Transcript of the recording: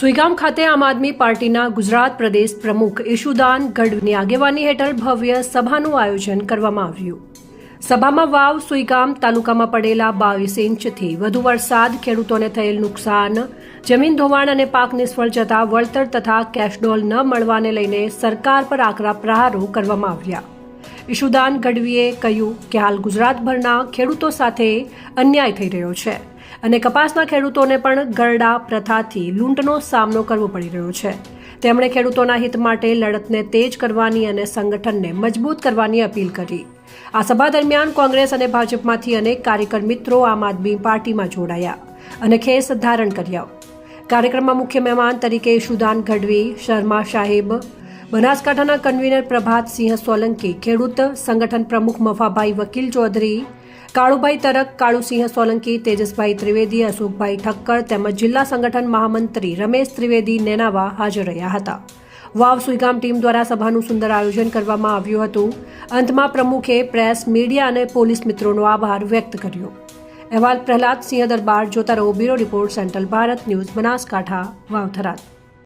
સુઈગામ ખાતે આમ આદમી પાર્ટીના ગુજરાત પ્રદેશ પ્રમુખ ઈશુદાન ગઢની આગેવાની હેઠળ ભવ્ય સભાનું આયોજન કરવામાં આવ્યું. સભામાં વાવ, સુઈગામ તાલુકામાં પડેલા બાવીસ ઇંચથી વધુ વરસાદ, ખેડૂતોને થયેલ નુકસાન, જમીન ધોવાણ અને પાક નિષ્ફળ જતા વળતર તથા કેશડોલ ન મળવાને લઈને સરકાર પર આકરા પ્રહારો કરવામાં આવ્યા. ઈશુદાન ગઢવીએ કહ્યું કે હાલ ગુજરાતભરના ખેડૂતો સાથે અન્યાય થઈ રહ્યો છે અને કપાસના ખેડૂતોને પણ ગરડા પ્રથાથી લૂંટનો સામનો કરવો પડી રહ્યો છે. તેમણે ખેડૂતોના હિત માટે લડતને તેજ કરવાની અને સંગઠનને મજબૂત કરવાની અપીલ કરી. આ સભા દરમિયાન કોંગ્રેસ અને ભાજપમાંથી અનેક કાર્યકર મિત્રો આમ આદમી પાર્ટીમાં જોડાયા અને ખેસ ધારણ કર્યા. કાર્યક્રમમાં મુખ્ય મહેમાન તરીકે ઈશુદાન ગઢવી, શર્મા સાહેબ બનાસકાંઠાના કન્વીનર પ્રભાતસિંહ સોલંકી, ખેડૂત સંગઠન પ્રમુખ મફાભાઈ વકીલ ચૌધરી, કાળુભાઈ તરક કાળુસિંહ સોલંકી, તેજસભાઈ ત્રિવેદી, અશોકભાઈ ઠક્કર તેમજ જિલ્લા સંગઠન મહામંત્રી રમેશ ત્રિવેદી નેનાવા હાજર રહ્યા હતા. વાવ સુઈગામ ટીમ દ્વારા સભાનું સુંદર આયોજન કરવામાં આવ્યું હતું. અંતમાં પ્રમુખે પ્રેસ, મીડિયા અને પોલીસ મિત્રોનો આભાર વ્યક્ત કર્યો. અહેવાલ પ્રહલાદ સિંહ દરબાર, જોતા રહો bureau report, central Bharat news, Banaskantha Vavtharad